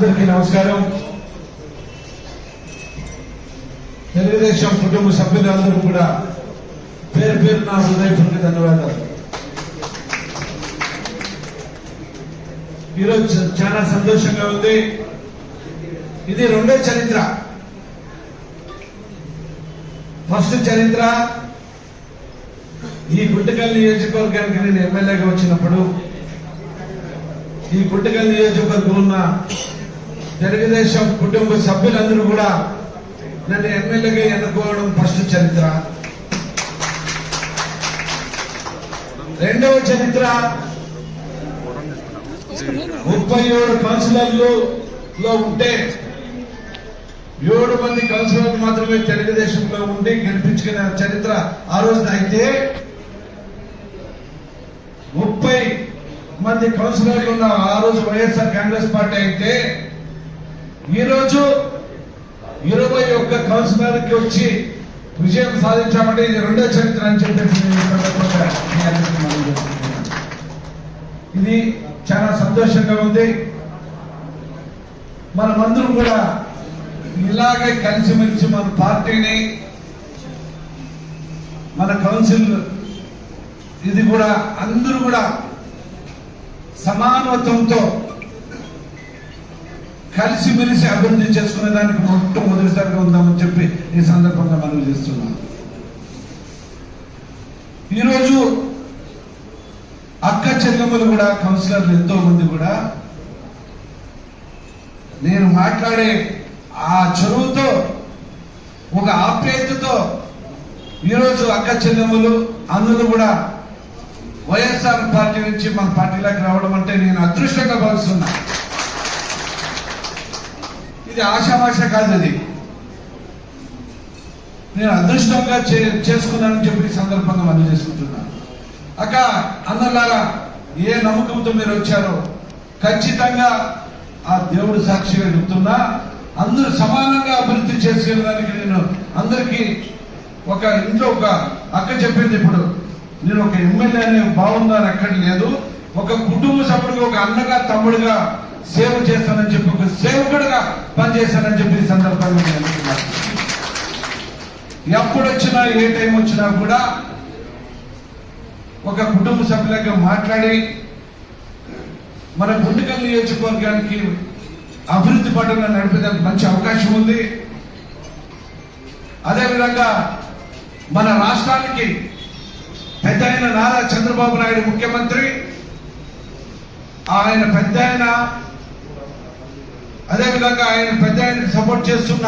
అందరికీ నమస్కారం. తెలుగుదేశం కుటుంబ సభ్యులందరూ కూడా పేరు పేరు నా హృదయపూర్వక ధన్యవాదాలు. ఈరోజు చాలా సంతోషంగా ఉంది. ఇది రెండో చరిత్ర. ఫస్ట్ చరిత్ర ఈ గుంటకల్ నియోజకవర్గానికి నేను ఎమ్మెల్యేగా వచ్చినప్పుడు ఈ గుంటకల్ నియోజకవర్గం ఉన్న తెలుగుదేశం కుటుంబ సభ్యులందరూ కూడా నన్ను ఎమ్మెల్యేగా ఎన్నుకోవడం ఫస్ట్ చరిత్ర. రెండవ చరిత్ర ముప్పై ఏడు కౌన్సిలర్లు లో ఉంటే ఏడు మంది కౌన్సిలర్లు మాత్రమే తెలుగుదేశంలో ఉండి గెలిపించుకున్న చరిత్ర ఆ రోజున అయితే ముప్పై మంది కౌన్సిలర్లు ఉన్న ఆ రోజు వైఎస్ఆర్ కాంగ్రెస్ పార్టీ అయితే ఈరోజు ఇరవై ఒక్క కౌన్సిలర్కి వచ్చి విజయం సాధించామంటే ఇది రెండో చరిత్ర అని చెప్పేసి ఇది చాలా సంతోషంగా ఉంది. మనమందరం కూడా ఇలాగే కలిసిమెలిసి మన పార్టీని మన కౌన్సిల్ ఇది కూడా అందరూ కూడా సమానత్వంతో కలిసిమెలిసి అభివృద్ధి చేసుకునే దానికి మొట్టమొదటిసారిగా ఉందామని చెప్పి ఈ సందర్భంగా మనవి చేస్తున్నాం ఈరోజు అక్క చెల్లెములు కూడా కౌన్సిలర్లు ఎంతో మంది కూడా నేను మాట్లాడే ఆ చదువుతో ఒక ఆప్యాయతతో ఈరోజు అక్క చెల్లెములు అందులో కూడా వైఎస్ఆర్ పార్టీ నుంచి మన పార్టీలోకి రావడం అంటే నేను అదృష్టంగా భావిస్తున్నాను ఇది ఆశామాష కాదు అది. నేను అదృష్టంగా చే- చేసుకున్నానని చెప్పి సందర్భంగా మనం చేసుకుంటున్నాను అక్క అన్నలాగా ఏ నమ్మకంతో మీరు వచ్చారో ఖచ్చితంగా ఆ దేవుడు సాక్షిగా చెప్తున్నా అందరూ సమానంగా అభివృద్ధి చేసుకెళ్ళడానికి నేను అందరికీ ఒక ఇంట్లో ఒక అక్క చెప్పింది ఇప్పుడు. నేను ఒక ఎమ్మెల్యే అనే బాగుందని అక్కడ లేదు ఒక కుటుంబ సభ్యుడిగా ఒక అన్నగా తమ్ముడుగా సేవ చేస్తానని చెప్పి ఒక సేవకుడుగా పనిచేస్తానని చెప్పి ఈ సందర్భంగా నేను అనుకున్నాను ఎప్పుడు వచ్చినా ఏ టైం వచ్చినా కూడా ఒక కుటుంబ సభ్యులకి మాట్లాడి మన గుండెకల్ నియోజకవర్గానికి అభివృద్ధి పట్టణ నడిపేదానికి మంచి అవకాశం ఉంది. అదేవిధంగా మన రాష్ట్రానికి పెద్ద నారా చంద్రబాబు నాయుడు ముఖ్యమంత్రి. ఆయన పెద్ద ఆయన అదేవిధంగా ఆయన పెద్ద ఆయన సపోర్ట్ చేస్తున్న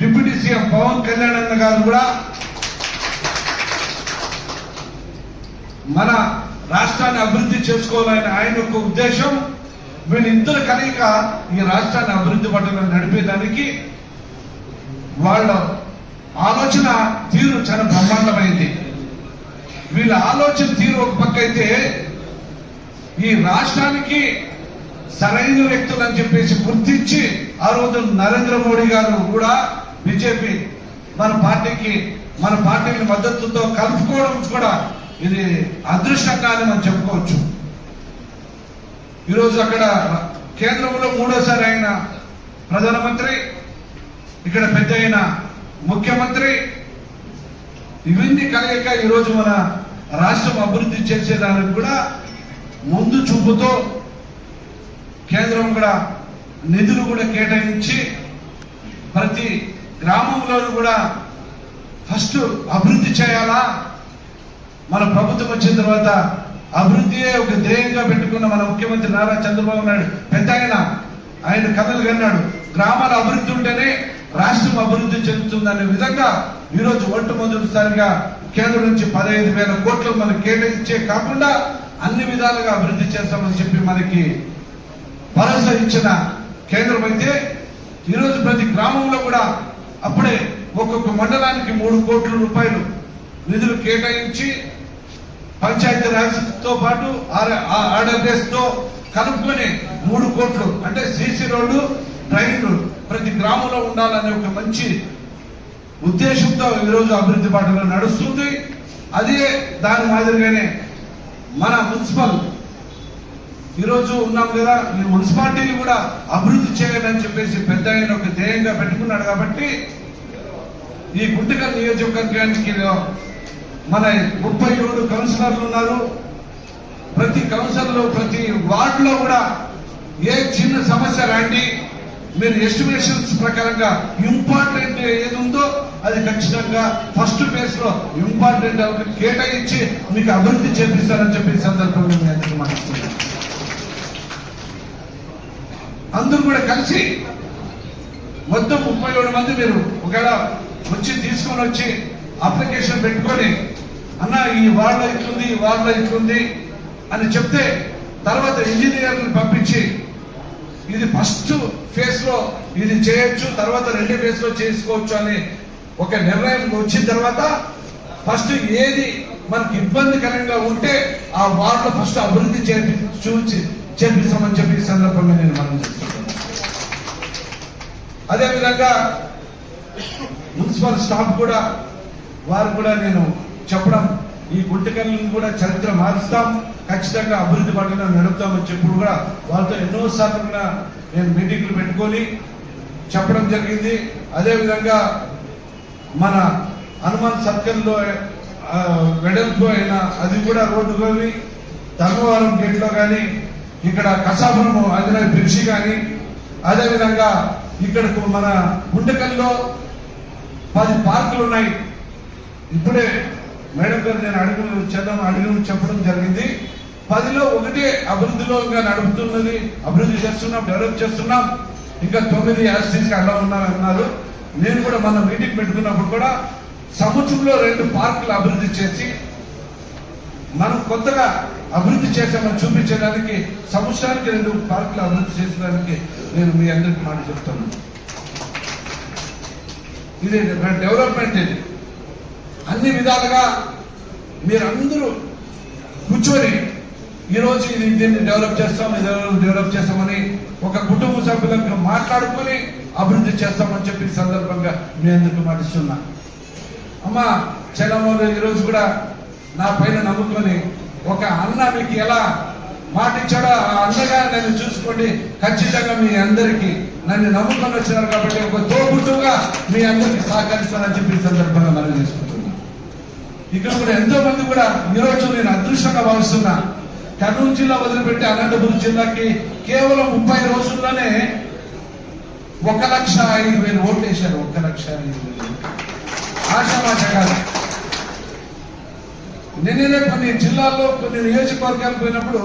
డిప్యూటీ సీఎం పవన్ కళ్యాణ్ అన్న గారు కూడా మన రాష్ట్రాన్ని అభివృద్ధి చేసుకోవాలని ఆయన యొక్క ఉద్దేశం. వీళ్ళిద్దరు కలయిక ఈ రాష్ట్రాన్ని అభివృద్ధి పట్టణ నడిపేదానికి వాళ్ళ ఆలోచన తీరు చాలా బ్రహ్మాండమైంది. వీళ్ళ ఆలోచన తీరు ఒక పక్క అయితే ఈ రాష్ట్రానికి సరైన వ్యక్తులు అని చెప్పేసి గుర్తించి ఆ రోజు నరేంద్ర మోడీ గారు కూడా బీజేపీ మన పార్టీకి మన పార్టీకి మద్దతుతో కలుపుకోవడం కూడా ఇది అదృష్టంగా అని మనం చెప్పుకోవచ్చు. ఈరోజు అక్కడ కేంద్రంలో మూడోసారి అయిన ప్రధానమంత్రి ఇక్కడ పెద్ద అయిన ముఖ్యమంత్రి ఇవన్నీ కలయిక ఈరోజు మన రాష్ట్రం అభివృద్ధి చేసేదానికి కూడా ముందు చూపుతో కేంద్రం కూడా నిధులు కూడా కేటాయించి ప్రతి గ్రామంలోనూ కూడా ఫస్ట్ అభివృద్ధి చేయాలా? మన ప్రభుత్వం వచ్చిన తర్వాత అభివృద్ధియే ఒక ధ్యేయంగా పెట్టుకున్న మన ముఖ్యమంత్రి నారా చంద్రబాబు నాయుడు పెద్ద ఆయన. ఆయన కథలు కన్నాడు గ్రామాల అభివృద్ధి ఉంటేనే రాష్ట్రం అభివృద్ధి చెందుతుందనే విధంగా ఈరోజు మొట్టమొదటిసారిగా కేంద్రం నుంచి పదహైదు వేల కోట్లు మనకు కేటాయించే కాకుండా అన్ని విధాలుగా అభివృద్ధి చేస్తామని చెప్పి మనకి భరోసా ఇచ్చిన కేంద్రం అయితే ఈరోజు ప్రతి గ్రామంలో కూడా అప్పుడే ఒక్కొక్క మండలానికి మూడు కోట్ల రూపాయలు నిధులు కేటాయించి పంచాయతీ రాజ్తో పాటు ఆర్డబ్ల్యూఎస్ కలుపుకొని మూడు కోట్లు అంటే సీసీ రోడ్డు ట్రైన్లు ప్రతి గ్రామంలో ఉండాలనే ఒక మంచి ఉద్దేశంతో ఈరోజు అభివృద్ధి పాటలో నడుస్తుంది. అదే దాని మాదిరిగానే మన మున్సిపల్ ఈరోజు ఉన్నాం కదా ఈ మున్సిపాలిటీని కూడా అభివృద్ధి చేయాలని చెప్పేసి పెద్ద ఆయన ఒక ధ్యేయంగా పెట్టుకున్నాడు కాబట్టి ఈ గుంటకల్ నియోజకవర్గానికి మన ముప్పై ఏడు కౌన్సిలర్లు ఉన్నారు. ప్రతి కౌన్సిలర్లో ప్రతి వార్డులో కూడా ఏ చిన్న సమస్య రాండి మీరు ఎస్టిమేషన్స్ ప్రకారంగా ఇంపార్టెంట్ ఏది ఉందో అది ఖచ్చితంగా ఫస్ట్ ఫేజ్లో ఇంపార్టెంట్ కేటాయించి మీకు అభివృద్ధి చేపిస్తారని చెప్పి ఈ సందర్భంగా మీ అందరికీ మాట్లాడుతున్నాను అందరూ కూడా కలిసి మొత్తం ముప్పై ఏడు మంది మీరు ఒకవేళ వచ్చి తీసుకొని వచ్చి అప్లికేషన్ పెట్టుకొని అన్న ఈ వార్డులో ఇట్లుంది ఈ వార్డులో ఇట్లుంది అని చెప్తే తర్వాత ఇంజనీర్ని పంపించి ఇది ఫస్ట్ ఫేజ్లో ఇది చేయొచ్చు తర్వాత రెండు ఫేజ్లో చేసుకోవచ్చు అని ఒక నిర్ణయం వచ్చిన తర్వాత ఫస్ట్ ఏది మనకి ఇబ్బందికరంగా ఉంటే ఆ వార్డులో ఫస్ట్ అభివృద్ధి చేపి చూసి చేపిస్తామని చెప్పి సందర్భంగా నేను మనం చేస్తాను అదేవిధంగా మున్సిపల్ స్టాఫ్ కూడా వారు కూడా నేను చెప్పడం ఈ గుంటకల్ని కూడా చరిత్ర మారుస్తాం ఖచ్చితంగా అభివృద్ధి పట్ల నడుపుతామని చెప్పుడు కూడా వాళ్ళతో ఎన్నో శాతం నేను మీటింగ్లు పెట్టుకొని చెప్పడం జరిగింది. అదేవిధంగా మన హనుమాన్ సర్కిల్లో వెడల్పు అయిన అది కూడా రోడ్డు కానీ ధర్మవరం గేట్లో కానీ ఇక్కడ కసాపురం ఆంజనేయ బ్రిడ్జి కానీ అదేవిధంగా ఇక్కడ మన గుండెకల్లో పది పార్కులు ఉన్నాయి. ఇప్పుడే మేడం గారు నేను అడుగులు చేద్దాం అడుగులు చెప్పడం జరిగింది. పదిలో ఒకటే అభివృద్ధిలో ఇంకా నడుపుతున్నది. అభివృద్ధి చేస్తున్నాం డెవలప్ చేస్తున్నాం. ఇంకా తొమ్మిది యాసిటీస్ అలా ఉన్నాయి అన్నారు. నేను కూడా మన మీటింగ్ పెట్టుకున్నప్పుడు కూడా సముద్రంలో రెండు పార్కులు అభివృద్ధి చేసి మనం కొత్తగా అభివృద్ధి చేశామని చూపించడానికి సంవత్సరానికి రెండు పార్కులు అభివృద్ధి చేసడానికి నేను మీ అందరికి మాట చెప్తాను. ఇది డెవలప్మెంట్ ఇది. అన్ని విధాలుగా మీరందరూ కూర్చొని ఈరోజు ఇది దీన్ని డెవలప్ చేస్తాం ఇది డెవలప్ చేస్తామని ఒక కుటుంబ సభ్యులకు మాట్లాడుకొని అభివృద్ధి చేస్తామని చెప్పి సందర్భంగా మీ అందరికి మాటిస్తున్నా అమ్మ చెల్లమ్మలు ఈరోజు కూడా నా పైన నమ్ముకొని ఒక అన్న మీకు ఎలా మాట ఇచ్చాడో ఆ అన్నగా నన్ను చూసుకోండి. ఖచ్చితంగా మీ అందరికీ నన్ను నమ్ముకొని వచ్చినారు కాబట్టి ఒక తోబుట్టుగా మీ అందరికి సహకరిస్తానని చెప్పి సందర్భంగా మనం చేసుకుంటున్నాను ఇక్కడ కూడా ఎంతో మంది కూడా ఈరోజు నేను అదృష్టంగా భావిస్తున్నా. కర్నూలు జిల్లా వదిలిపెట్టి అనంతపురం జిల్లాకి కేవలం ముప్పై రోజుల్లోనే ఒక లక్ష ఐదు వేలు ఓట్లు వేశారు ఒక లక్ష ఐదు వేలు. ఆశామాష కాదు నిన్ననే కొన్ని జిల్లాల్లో కొన్ని నియోజకవర్గాలు పోయినప్పుడు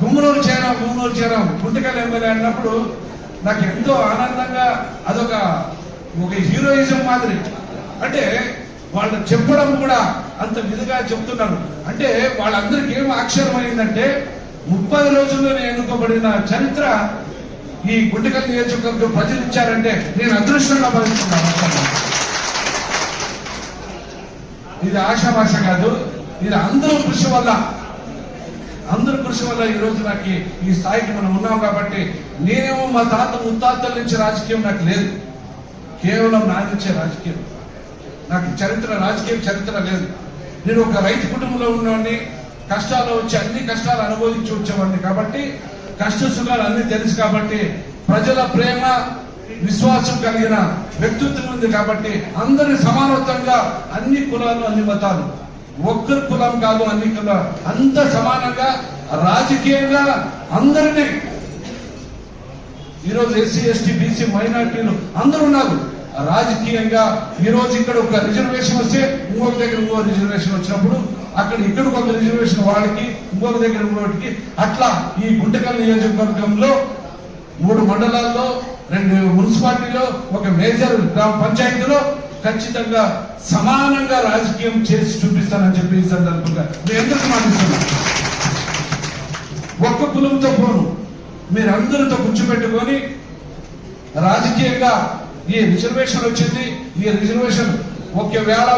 గుమ్మనూరు చేరాం గుమ్మనూరు చేరాం గుంటకల్ ఎమ్మెల్యే అన్నప్పుడు నాకు ఎంతో ఆనందంగా అదొక ఒక హీరోయిజం మాదిరి. అంటే వాళ్ళు చెప్పడం కూడా అంత విధిగా చెప్తున్నారు. అంటే వాళ్ళందరికీ ఏం అక్షరం అయిందంటే ముప్పై రోజుల్లోనే ఎన్నుకోబడిన చరిత్ర ఈ గుంటకల్ నియోజకవర్గం ప్రజలు ఇచ్చారంటే నేను అదృష్టంగా భావిస్తున్నాను. ఇది ఆశాభాష కాదు ఇది అందరూ కృషి వల్ల. అందరూ కృషి వల్ల ఈ రోజు నాకు ఈ- ఈ స్థాయికి మనం ఉన్నాం కాబట్టి నేనేమో మా తాత ముత్తాతల నుంచి రాజకీయం నాకు లేదు. కేవలం నా నుంచే రాజకీయం. నాకు చరిత్ర రాజకీయ చరిత్ర లేదు. నేను ఒక రైతు కుటుంబంలో ఉన్నవాడిని కష్టాలు వచ్చి అన్ని కష్టాలు అనుభవించి వచ్చేవాడిని కాబట్టి కష్ట సుఖాలు అన్ని తెలుసు కాబట్టి ప్రజల ప్రేమ విశ్వాసం కలిగిన వ్యక్తిత్వం ఉంది కాబట్టి అందరి సమానత్వంగా అన్ని కులాలు అన్ని మతాలు ఒక్కరి కులం కాదు అన్ని కులాలు అంత సమానంగా రాజకీయంగా అందరినీ. ఈరోజు ఎస్సీ ఎస్టీ బీసీ మైనార్టీలు అందరూ ఉన్నారు. రాజకీయంగా ఈ రోజు ఇక్కడ ఒక రిజర్వేషన్ వస్తే ఇంకొక దగ్గర ఇంకో రిజర్వేషన్ వచ్చినప్పుడు అక్కడ ఇక్కడ ఒక రిజర్వేషన్ వాళ్ళకి ఇంకొక దగ్గర ఇంకోటికి. అట్లా ఈ గుంటకల్ నియోజకవర్గంలో మూడు మండలాల్లో రెండు మున్సిపాలిటీలో ఒక మేజర్ గ్రామ పంచాయతీలో ఖచ్చితంగా సమానంగా రాజకీయం చేసి చూపిస్తానని చెప్పి ఈ సందర్భంగా మీ ఎందుకు మాటిస్తున్నాను. ఒక్క కులంతో పోను మీరందరితో కూర్చోబెట్టుకొని రాజకీయంగా ఈ రిజర్వేషన్ వచ్చింది ఈ రిజర్వేషన్ ఒకవేళ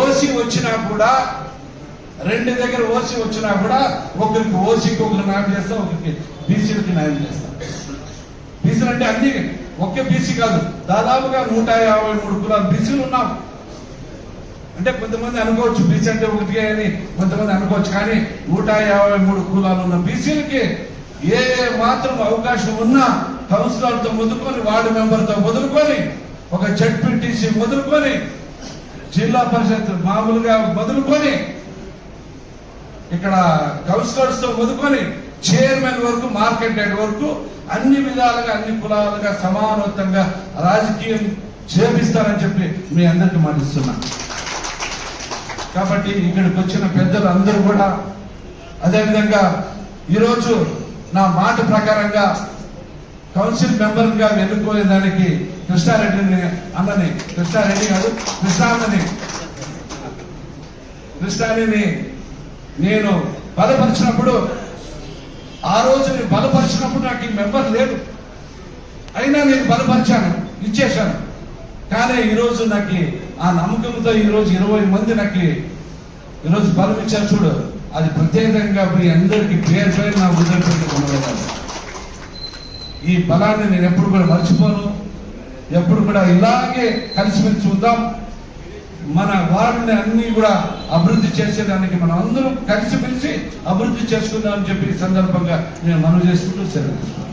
ఓసీ వచ్చినా కూడా రెండు దగ్గర ఓసీ వచ్చినా కూడా ఒకరికి ఓసీకి ఒకరికి న్యాయం చేస్తాం ఒకరికి బీసీలకి న్యాయం చేస్తాం. బీసీలు అంటే అన్ని ఒకే బీసీ కాదు. దాదాపుగా నూట యాభై మూడు కులాలు బీసీలు ఉన్నాం అంటే కొంతమంది అనుకోవచ్చు బీసీ అంటే ఒకటి అని కొంతమంది అనుకోవచ్చు. కానీ నూట యాభై మూడు కులాలు ఉన్న బీసీలకి ఏ మాత్రం అవకాశం ఉన్నా కౌన్సిలర్తో మొదలుకొని వార్డు మెంబర్తో మొదలుకొని ఒక జడ్పీటీసీ మొదలుకొని జిల్లా పరిషత్ మామూలుగా మొదలుకొని ఇక్కడ కౌన్సిలర్స్తో మొదలుకొని చైర్మన్ వరకు మార్కెట్ హెడ్ వరకు అన్ని విధాలుగా అన్ని కులాలుగా సమానత్వంగా రాజకీయం చేపిస్తారని చెప్పి మీ అందరికి మాటిస్తున్నా. కాబట్టి ఇక్కడికి వచ్చిన పెద్దలు అందరూ కూడా అదేవిధంగా ఈరోజు నా మాట ప్రకారంగా కౌన్సిల్ మెంబర్గా ఎన్నుకోలే దానికి కృష్ణారెడ్డిని అన్నని కృష్ణారెడ్డి గారు కృష్ణాన్నని. కృష్ణాని నేను బలపరిచినప్పుడు ఆ రోజు నేను బలపరిచినప్పుడు నాకు ఈ మెంబర్ లేడు. అయినా నేను బలపరిచాను ఇచ్చేశాను. కానీ ఈరోజు నాకు ఆ నమ్మకంతో ఈరోజు ఇరవై మంది నాకు ఈరోజు బలం ఇచ్చారు చూడు. అది ప్రత్యేకంగా మీ అందరికీ పేరు పేరు నా హృదయపూర్వక ఈ బలాన్ని నేను ఎప్పుడు కూడా మర్చిపోను. ఎప్పుడు కూడా ఇలాగే కలిసిమెలిసి ఉందాం. మన వారిని అన్ని కూడా అభివృద్ధి చేసేదానికి మనం అందరం కలిసిమెలిసి అభివృద్ధి చేసుకుందాం అని చెప్పి సందర్భంగా నేను మనవి చేసుకుంటూ సెలవు